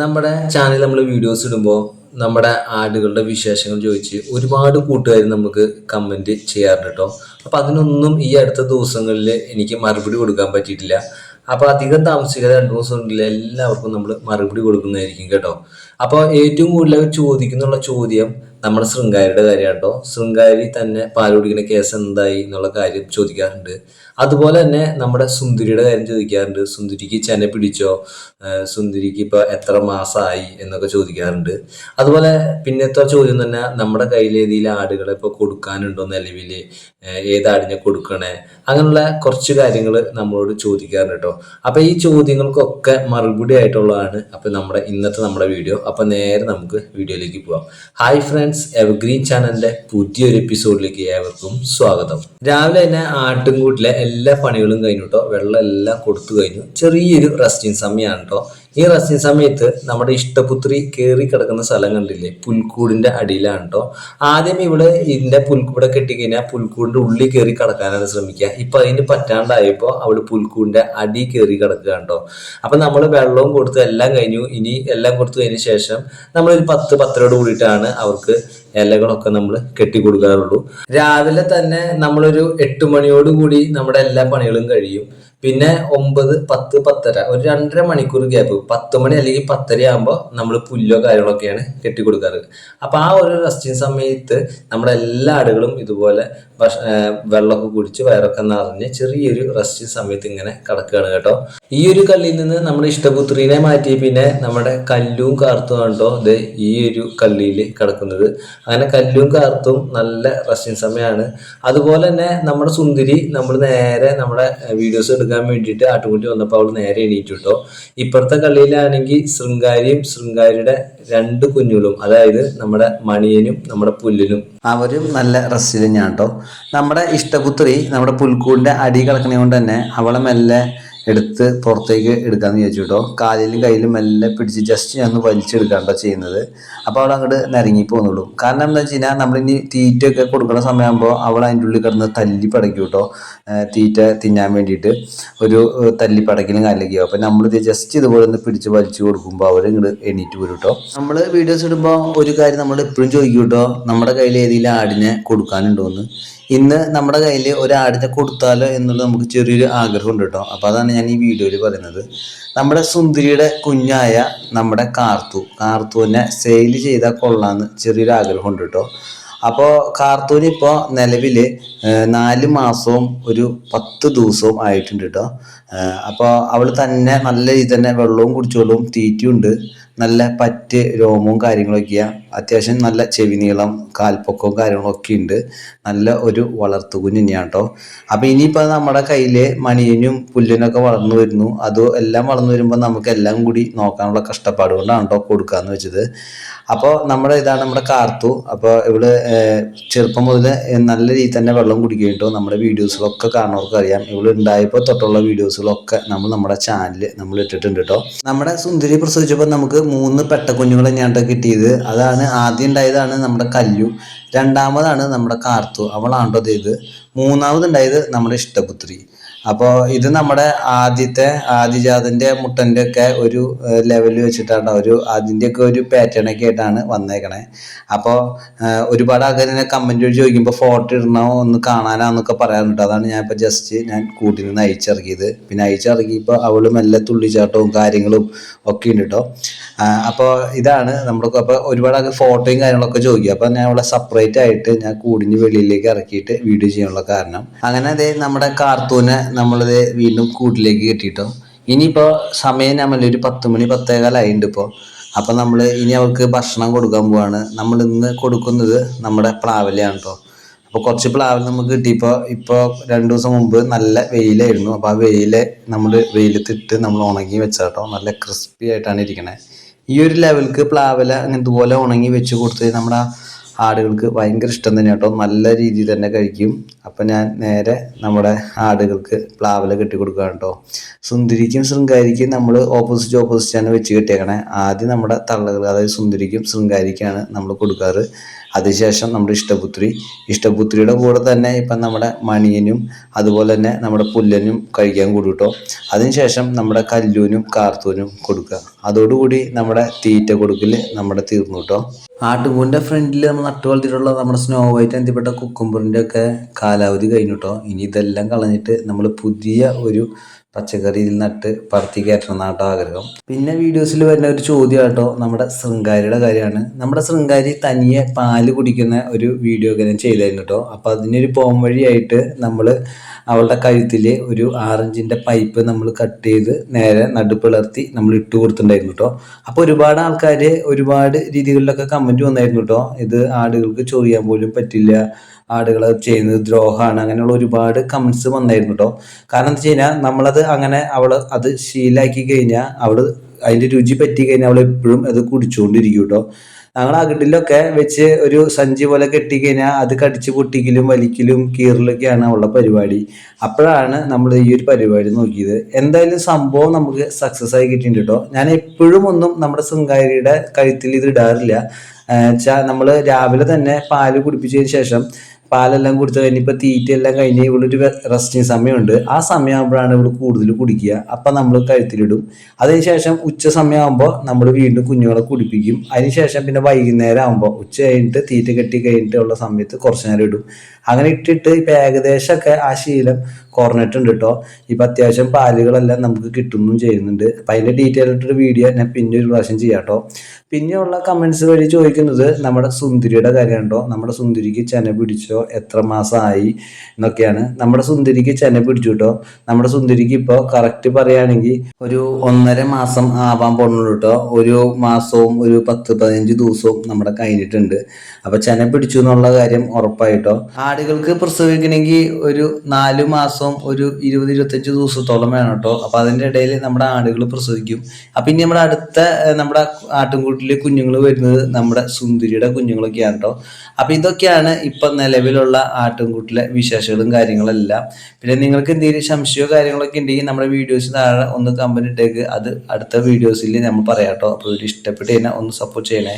നമ്മുടെ ചാനലിൽ നമ്മൾ വീഡിയോസ് ഇടുമ്പോൾ നമ്മുടെ ആടുകളുടെ വിശേഷങ്ങൾ ചോദിച്ച് ഒരുപാട് കൂട്ടുകാർ നമുക്ക് കമന്റ് ചെയ്യാറുണ്ട് കേട്ടോ അപ്പോൾ അതിനൊന്നും ഈ അടുത്ത ദിവസങ്ങളിൽ എനിക്ക് മറുപടി കൊടുക്കാൻ പറ്റിയിട്ടില്ല. അപ്പോൾ അധികം താമസിക്കാതെ രണ്ട് ദിവസമുണ്ടെങ്കിൽ എല്ലാവർക്കും നമ്മൾ മറുപടി കൊടുക്കുന്നതായിരിക്കും കേട്ടോ. അപ്പോൾ ഏറ്റവും കൂടുതൽ അവർ ചോദിക്കുന്നുള്ള ചോദ്യം നമ്മുടെ ശൃംഗാരിയുടെ കാര്യം കേട്ടോ ശൃംഗാരി തന്നെ പാൽ കുടിക്കുന്ന കേസ് എന്തായി എന്നുള്ള കാര്യം ചോദിക്കാറുണ്ട്. അതുപോലെ തന്നെ നമ്മുടെ സുന്ദരിയുടെ കാര്യം ചോദിക്കാറുണ്ട്. സുന്ദരിക്ക് ചെന പിടിച്ചോ? സുന്ദരിക്ക് ഇപ്പോൾ എത്ര മാസമായി എന്നൊക്കെ ചോദിക്കാറുണ്ട്. അതുപോലെ പിന്നത്തെ ചോദ്യം തന്നെ നമ്മുടെ കയ്യിൽ ഏതെങ്കിലും ആടുകളെ ഇപ്പോൾ കൊടുക്കാനുണ്ടോ നിലവിൽ ഏതാടിനെ കൊടുക്കണേ? അങ്ങനെയുള്ള കുറച്ച് കാര്യങ്ങൾ നമ്മളോട് ചോദിക്കാറുണ്ട് കേട്ടോ അപ്പോൾ ഈ ചോദ്യങ്ങൾക്കൊക്കെ മറുപടി ആയിട്ടുള്ളതാണ് അപ്പോൾ നമ്മുടെ ഇന്നത്തെ നമ്മുടെ വീഡിയോ. അപ്പോൾ നേരെ നമുക്ക് വീഡിയോയിലേക്ക് പോവാം. ഹായ് ഫ്രണ്ട്സ് എവർഗ്രീൻ ചാനലിന്റെ പുതിയൊരു എപ്പിസോഡിലേക്ക് ഏവർക്കും സ്വാഗതം. രാവിലെ തന്നെ ആട്ടിൻകൂട്ടിലെ എല്ലാ പണികളും കഴിഞ്ഞു കേട്ടോ വെള്ളം എല്ലാം കൊടുത്തു കഴിഞ്ഞു. ചെറിയൊരു റെസ്റ്റിംഗ് സമയമാണ് കേട്ടോ ഈ റസ്സി സമയത്ത് നമ്മുടെ ഇഷ്ടപുത്രി കയറി കിടക്കുന്ന സ്ഥലം കണ്ടില്ലേ? പുൽക്കൂടിന്റെ അടിയിലാണ് കേട്ടോ ആദ്യം ഇവിടെ ഇതിന്റെ പുൽക്കൂടെ കെട്ടിക്കഴിഞ്ഞാൽ പുൽക്കൂടിന്റെ ഉള്ളിൽ കയറി കിടക്കാനാണ് ശ്രമിക്കുക. ഇപ്പൊ അതിന് പറ്റാണ്ടായപ്പോ അവിടെ പുൽക്കൂടിന്റെ അടി കയറി കിടക്കുക കേട്ടോ അപ്പൊ നമ്മൾ വെള്ളവും കൊടുത്ത് എല്ലാം കഴിഞ്ഞു. ഇനി എല്ലാം കൊടുത്തു കഴിഞ്ഞ ശേഷം ഒരു പത്ത് പത്തരോട് കൂടിയിട്ടാണ് അവർക്ക് ഇലകളൊക്കെ നമ്മൾ കെട്ടി കൊടുക്കാറുള്ളൂ. രാവിലെ തന്നെ നമ്മളൊരു എട്ട് മണിയോട് കൂടി നമ്മുടെ എല്ലാ പണികളും കഴിയും. പിന്നെ ഒമ്പത് പത്ത് പത്തര. ഒരു രണ്ടര മണിക്കൂർ ഗ്യാപ്പ് പത്ത് മണി അല്ലെങ്കിൽ പത്തര ആകുമ്പോൾ നമ്മൾ പുല്ലോ കാര്യങ്ങളൊക്കെയാണ് കെട്ടിക്കൊടുക്കാറ്. അപ്പൊ ആ ഒരു റെസ്റ്റിംഗ് സമയത്ത് നമ്മുടെ എല്ലാ ആടുകളും ഇതുപോലെ വെള്ളമൊക്കെ കുടിച്ച് വയറൊക്കെ നിറഞ്ഞ് ചെറിയൊരു റെസ്റ്റിംഗ് സമയത്ത് ഇങ്ങനെ കിടക്കുകയാണ് കേട്ടോ. ഈ ഒരു കല്ലിൽ നിന്ന് നമ്മുടെ ഇഷ്ടപുത്രീനെ മാറ്റി പിന്നെ നമ്മുടെ കല്ലും കാർത്തും കണ്ടോ ഇത് ഈ ഒരു കല്ലിൽ കിടക്കുന്നത്. അങ്ങനെ കല്ലും കാർത്തും നല്ല റെസ്റ്റിംഗ് സമയമാണ് അതുപോലെ തന്നെ നമ്മുടെ സുന്ദരി നമ്മൾ നേരെ നമ്മുടെ വീഡിയോസ് എടുക്കാൻ വേണ്ടിയിട്ട് ആട്ടുകുട്ടി വന്നപ്പോൾ അവൾ നേരെ എണീറ്റു കേട്ടോ ഇപ്പുറത്തെ കളിയിലാണെങ്കിൽ ശൃംഗാരിയും ശൃംഗാരിയുടെ രണ്ട് കുഞ്ഞുങ്ങളും അതായത് നമ്മുടെ മണിയനും നമ്മുടെ പുല്ലിനും. അവരും നല്ല റെസ്റ്റിൽ തന്നെയാണ് കേട്ടോ നമ്മുടെ ഇഷ്ടപുത്രി നമ്മുടെ പുൽക്കൂടിന്റെ അടി കിടക്കണ കൊണ്ട് തന്നെ അവളെ മെല്ലെ എടുത്ത് പുറത്തേക്ക് എടുക്കാമെന്ന് വിചാരിച്ചു കേട്ടോ. കാലിലും കയ്യിലും മെല്ലെ പിടിച്ച് ജസ്റ്റ് ഞാൻ ഒന്ന് വലിച്ചെടുക്കാണ്ടോ ചെയ്യുന്നത്. അപ്പോൾ അവൾ അങ്ങോട്ട് നിരങ്ങി പോകുന്നുള്ളൂ കാരണം എന്താ വെച്ച് കഴിഞ്ഞാൽ നമ്മളിനി തീറ്റയൊക്കെ കൊടുക്കുന്ന സമയമാകുമ്പോൾ അവൾ അതിന്റെ ഉള്ളിൽ കിടന്ന് തല്ലി പടയ്ക്കും കേട്ടോ തീറ്റ തിന്നാൻ വേണ്ടിയിട്ട് ഒരു തല്ലി പടക്കലും കാലിലേക്കും അപ്പോൾ നമ്മളിത് ജസ്റ്റ് ഇതുപോലെ ഒന്ന് പിടിച്ച് വലിച്ചു കൊടുക്കുമ്പോൾ അവർ ഇങ്ങോട്ട് എണീറ്റ് വരും കേട്ടോ. നമ്മൾ വീഡിയോസ് ഇടുമ്പോൾ ഒരു കാര്യം നമ്മൾ എപ്പോഴും ചോദിക്കും കേട്ടോ. നമ്മുടെ കയ്യിൽ ഏതെങ്കിലും ആടിനെ കൊടുക്കാനുണ്ടോ എന്ന്. ഇന്ന് നമ്മുടെ കയ്യിൽ ഒരു ആടിനെ കൊടുത്താലോ എന്നുള്ളത് നമുക്ക് ചെറിയൊരു ആഗ്രഹമുണ്ട് കേട്ടോ. അപ്പോൾ അതാണ് ഞാൻ ഈ വീഡിയോയിൽ പറയുന്നത്. നമ്മുടെ സുന്ദരിയുടെ കുഞ്ഞായ നമ്മുടെ കാർത്തു. കാർത്തുവിനെ സെയിൽ ചെയ്താൽ കൊള്ളാമെന്ന് ചെറിയൊരു ആഗ്രഹമുണ്ട് കേട്ടോ. അപ്പോൾ കാർത്തൂന് ഇപ്പോൾ നിലവിൽ നാല് മാസവും ഒരു പത്ത് ദിവസവും ആയിട്ടുണ്ട് കേട്ടോ. അപ്പോൾ അവൾ തന്നെ നല്ല രീതിയിൽ തന്നെ വെള്ളവും കുടിച്ചോളും തീറ്റയുണ്ട് നല്ല പറ്റ് രോമവും കാര്യങ്ങളൊക്കെയാണ് അത്യാവശ്യം നല്ല ചെവി നീളം കാൽപ്പൊക്കവും കാര്യങ്ങളൊക്കെ ഉണ്ട്. നല്ല ഒരു വളർത്തു കുഞ്ഞ് തന്നെയാണ് കേട്ടോ അപ്പോൾ ഇനിയിപ്പോൾ നമ്മുടെ കയ്യിൽ മണിയനും പുല്ലിനൊക്കെ വളർന്നു വരുന്നു. അത് എല്ലാം വളർന്നു വരുമ്പോൾ നമുക്ക് എല്ലാം കൂടി നോക്കാനുള്ള കഷ്ടപ്പാട് കൊണ്ടാണ് കേട്ടോ കൊടുക്കാന്ന് വെച്ചത്. അപ്പോൾ നമ്മുടെ ഇതാണ് നമ്മുടെ കാർത്തു. അപ്പോൾ ഇവൾ ചെറുപ്പം മുതൽ നല്ല രീതിയിൽ തന്നെ വെള്ളം കുടിക്കുകയും കേട്ടോ നമ്മുടെ വീഡിയോസിലൊക്കെ കാണുന്നവർക്ക് അറിയാം ഇവൾ ഉണ്ടായപ്പോൾ തൊട്ടുള്ള വീഡിയോസുകളൊക്കെ നമ്മൾ നമ്മുടെ ചാനലിൽ നമ്മൾ ഇട്ടിട്ടുണ്ട് കേട്ടോ നമ്മുടെ സുന്ദരി പ്രസവിച്ചപ്പോൾ നമുക്ക് മൂന്ന് പെട്ടക്കുഞ്ഞുങ്ങൾ തന്നെയാണ് ട്ടോ കിട്ടിയത്. അതാണ് ആദ്യം ഉണ്ടായതാണ് നമ്മുടെ കല്ലു. രണ്ടാമതാണ് നമ്മുടെ കാർത്തു. അവളാണ്ടോ ഇത് മൂന്നാമതുണ്ടായത് നമ്മുടെ ഇഷ്ടപുത്രി. അപ്പോൾ ഇത് നമ്മുടെ ആദ്യത്തെ ആദിജാതന്റെ മുട്ടന്റെ ഒക്കെ ഒരു ലെവലിൽ വെച്ചിട്ടാണ് ഒരു അതിന്റെയൊക്കെ ഒരു പാറ്റേൺ ഒക്കെ ആയിട്ടാണ് വന്നേക്കണേ. അപ്പോൾ ഒരുപാട് ആൾക്കാർ എന്നെ കമന്റ് വഴി ചോദിക്കുമ്പോൾ ഫോട്ടോ ഇടണോ ഒന്ന് കാണാനാന്നൊക്കെ പറയാറുണ്ട്. അതാണ് ഞാൻ ഇപ്പോൾ ജസ്റ്റ് ഞാൻ കൂട്ടിൽ നിന്ന് അയച്ചിറക്കിയത്. പിന്നെ അയച്ചിറക്കിയപ്പോൾ അവൾ മെല്ലെ തുള്ളിച്ചാട്ടവും കാര്യങ്ങളും ഒക്കെ ഉണ്ട് കേട്ടോ അപ്പോൾ ഇതാണ് നമ്മുടെ അപ്പോൾ ഒരുപാട് ആൾക്കാർ ഫോട്ടോയും കാര്യങ്ങളൊക്കെ ചോദിക്കും. അപ്പോൾ ഞാൻ അവളെ സെപ്പറേറ്റ് ആയിട്ട് ഞാൻ കൂടിന് വെളിയിലേക്ക് ഇറക്കിയിട്ട് വീഡിയോ ചെയ്യാനുള്ള കാരണം. അങ്ങനെ അതേ നമ്മുടെ കാർത്തൂനെ നമ്മളിത് വീണ്ടും കൂട്ടിലേക്ക് കെട്ടിയിട്ടോ ഇനിയിപ്പോൾ സമയം നമ്മൾ ഒരു പത്ത് മണി പത്തേകാലായിട്ടുണ്ട് ഇപ്പോൾ അപ്പം നമ്മൾ ഇനി അവൾക്ക് ഭക്ഷണം കൊടുക്കാൻ പോവാണ്. നമ്മൾ ഇന്ന് കൊടുക്കുന്നത് നമ്മുടെ പ്ലാവലയാണ് കേട്ടോ അപ്പോൾ കുറച്ച് പ്ലാവൽ നമുക്ക് കിട്ടിയപ്പോൾ ഇപ്പോൾ രണ്ട് ദിവസം മുമ്പ് നല്ല വെയിലായിരുന്നു. അപ്പോൾ ആ വെയിൽ നമ്മൾ വെയിലത്തിട്ട് നമ്മൾ ഉണങ്ങി വെച്ചാട്ടോ. നല്ല ക്രിസ്പി ആയിട്ടാണ് ഇരിക്കണേ. ഈ ഒരു ലെവൽക്ക് പ്ലാവല ഇതുപോലെ ഉണങ്ങി വെച്ച് കൊടുത്ത് നമ്മുടെ ആടുകൾക്ക് ഭയങ്കര ഇഷ്ടം തന്നെ കേട്ടോ നല്ല രീതിയിൽ തന്നെ കഴിക്കും. അപ്പം ഞാൻ നേരെ നമ്മുടെ ആടുകൾക്ക് പ്ലാവില കെട്ടി കൊടുക്കുകയാണ് കേട്ടോ സുന്ദരിക്കും ശൃംഗാരിക്കും നമ്മൾ ഓപ്പോസിറ്റ് ഓപ്പോസിറ്റാണ് വെച്ച് കെട്ടിയേക്കണേ. ആദ്യം നമ്മുടെ തള്ളകൾ അതായത് സുന്ദരിക്കും ശൃംഗാരിക്കാണ് നമ്മൾ കൊടുക്കാറ്. അതിനുശേഷം നമ്മുടെ ഇഷ്ടപുത്രി. ഇഷ്ടപുത്രിയുടെ കൂടെ തന്നെ ഇപ്പം നമ്മുടെ മണിയനും അതുപോലെ തന്നെ നമ്മുടെ പുല്ലനും കഴിക്കാൻ കൂടും കേട്ടോ അതിനുശേഷം നമ്മുടെ കല്ലൂനും കാർത്തൂനും കൊടുക്കുക. അതോടുകൂടി നമ്മുടെ തീറ്റ കൊടുക്കൽ നമ്മുടെ തീർന്നു കേട്ടോ ആട്ടുകൂടിന്റെ ഫ്രണ്ടിൽ നമ്മൾ നട്ടു വളർത്തിയിട്ടുള്ള നമ്മുടെ സ്നോ വൈറ്റ് എന്തിപ്പെട്ട കുക്കുംബറിന്റെ ഒക്കെ കാലാവധി കഴിഞ്ഞു കേട്ടോ ഇനി ഇതെല്ലാം കളഞ്ഞിട്ട് നമ്മൾ പുതിയ ഒരു പച്ചക്കറിയിൽ നട്ട് പറത്തി കയറ്റണം എന്നാട്ടോ ആഗ്രഹം. പിന്നെ വീഡിയോസിൽ വരുന്ന ഒരു ചോദ്യം കേട്ടോ നമ്മുടെ ശൃംഗാരിയുടെ കാര്യമാണ്. നമ്മുടെ ശൃംഗാരി തനിയെ പാൽ കുടിക്കുന്ന ഒരു വീഡിയോ ഒക്കെ ഞാൻ ചെയ്തായിരുന്നു കേട്ടോ. അപ്പോൾ അതിനൊരു പോം വഴിയായിട്ട് നമ്മൾ അവളുടെ കഴുത്തിൽ ഒരു ആറഞ്ചിന്റെ പൈപ്പ് നമ്മൾ കട്ട് ചെയ്ത് നേരെ നടുപ്പിളർത്തി നമ്മൾ ഇട്ട് കൊടുത്തിട്ടുണ്ടായിരുന്നു കേട്ടോ. അപ്പോൾ ഒരുപാട് ആൾക്കാർ ഒരുപാട് രീതികളിലൊക്കെ കമന്റ് വന്നായിരുന്നു കേട്ടോ. ഇത് ആടുകൾക്ക് ചൊറിയാൻ പോലും പറ്റില്ല. ആടുകൾ ചെയ്യുന്നത് ദ്രോഹമാണ് അങ്ങനെയുള്ള ഒരുപാട് കമൻസ് വന്നായിരുന്നു കേട്ടോ കാരണം എന്താ വെച്ച് കഴിഞ്ഞാൽ നമ്മളത് അങ്ങനെ അവൾ അത് ശീലാക്കി കഴിഞ്ഞാൽ അവൾ അതിന്റെ രുചി പറ്റി കഴിഞ്ഞാൽ അവൾ എപ്പോഴും അത് കുടിച്ചുകൊണ്ടിരിക്കും കേട്ടോ ഞങ്ങൾ അകിടിലൊക്കെ വെച്ച് ഒരു സഞ്ചി പോലെ കെട്ടി കെട്ടിക്കഴിഞ്ഞാൽ അത് കടിച്ച് പൊട്ടിക്കലും വലിക്കലും കീറലൊക്കെയാണ് അവളുടെ പരിപാടി. അപ്പോഴാണ് നമ്മൾ ഈ ഒരു പരിപാടി നോക്കിയത്. എന്തായാലും സംഭവം നമുക്ക് സക്സസ് ആയി കിട്ടിയിട്ടുണ്ട് കേട്ടോ ഞാൻ എപ്പോഴും ഒന്നും നമ്മുടെ ശൃംഗാരിയുടെ കഴുത്തിൽ ഇത് ഇടാറില്ല. നമ്മൾ രാവിലെ തന്നെ പാൽ കുടിപ്പിച്ചതിന് ശേഷം പാലെല്ലാം കൊടുത്തു കഴിഞ്ഞിപ്പോൾ തീറ്റയെല്ലാം കഴിഞ്ഞ് ഇവളൊരു റെസ്റ്റിംഗ് സമയമുണ്ട്. ആ സമയമാകുമ്പോഴാണ് ഇവൾ കൂടുതൽ കുടിക്കുക. അപ്പം നമ്മൾ കഴുത്തിലിടും. അതിനുശേഷം ഉച്ച സമയമാകുമ്പോൾ നമ്മൾ വീണ്ടും കുഞ്ഞുങ്ങളെ കുടിപ്പിക്കും. അതിനുശേഷം പിന്നെ വൈകുന്നേരം ആകുമ്പോൾ ഉച്ച കഴിഞ്ഞിട്ട് തീറ്റ കെട്ടി കഴിഞ്ഞിട്ടുള്ള സമയത്ത് കുറച്ച് നേരം ഇടും. അങ്ങനെ ഇട്ടിട്ട് ഇപ്പം ഏകദേശമൊക്കെ ആ ശീലം കുറഞ്ഞിട്ടുണ്ട് കേട്ടോ ഇപ്പൊ അത്യാവശ്യം പാലുകളെല്ലാം നമുക്ക് കിട്ടുന്നും ചെയ്യുന്നുണ്ട്. അപ്പം അതിന്റെ ഡീറ്റെയിൽ ആയിട്ടൊരു വീഡിയോ ഞാൻ പിന്നെ ഒരു പ്രാവശ്യം ചെയ്യാം കേട്ടോ പിന്നെയുള്ള കമന്റ്സ് വഴി ചോദിക്കുന്നത് നമ്മുടെ സുന്ദരിയുടെ കാര്യം കേട്ടോ നമ്മുടെ സുന്ദരിക്ക് ചെന പിടിച്ചോ? എത്ര മാസമായി എന്നൊക്കെയാണ്. നമ്മുടെ സുന്ദരിക്ക് ചെന പിടിച്ചു കേട്ടോ നമ്മുടെ സുന്ദരിക്ക് ഇപ്പോൾ കറക്റ്റ് പറയുകയാണെങ്കിൽ ഒരു ഒന്നര മാസം ആവാൻ പോകുന്നുള്ളൂ കേട്ടോ ഒരു മാസവും ഒരു പത്ത് പതിനഞ്ച് ദിവസവും നമ്മുടെ കഴിഞ്ഞിട്ടുണ്ട് അപ്പോൾ ചെന പിടിച്ചു എന്നുള്ള കാര്യം ഉറപ്പായിട്ടോ ആടുകൾക്ക് പ്രസവിക്കണമെങ്കിൽ ഒരു നാല് മാസം ഒരു ഇരുപത് ഇരുപത്തഞ്ച് ദിവസത്തോളം വേണം കേട്ടോ. അപ്പോൾ അതിന്റെ ഇടയിൽ നമ്മുടെ ആടുകൾ പ്രസവിക്കും. അപ്പം ഇനി നമ്മുടെ അടുത്ത നമ്മുടെ ആട്ടിൻകൂട്ടിൽ കുഞ്ഞുങ്ങൾ വരുന്നത് നമ്മുടെ സുന്ദരിയുടെ കുഞ്ഞുങ്ങളൊക്കെയാണ് കേട്ടോ. അപ്പം ഇതൊക്കെയാണ് ഇപ്പം നിലവിലുള്ള ആട്ടിൻകൂട്ടിലെ വിശേഷങ്ങളും കാര്യങ്ങളെല്ലാം. പിന്നെ നിങ്ങൾക്ക് എന്തെങ്കിലും സംശയമോ കാര്യങ്ങളൊക്കെ ഉണ്ടെങ്കിൽ നമ്മുടെ വീഡിയോസ് താഴെ ഒന്ന് കമ്പനി ഇട്ടേക്ക്. അത് അടുത്ത വീഡിയോസിൽ നമ്മൾ പറയാം കേട്ടോ. അപ്പോൾ ഇഷ്ടപ്പെട്ട് കഴിഞ്ഞാൽ ഒന്ന് സപ്പോർട്ട് ചെയ്യണേ.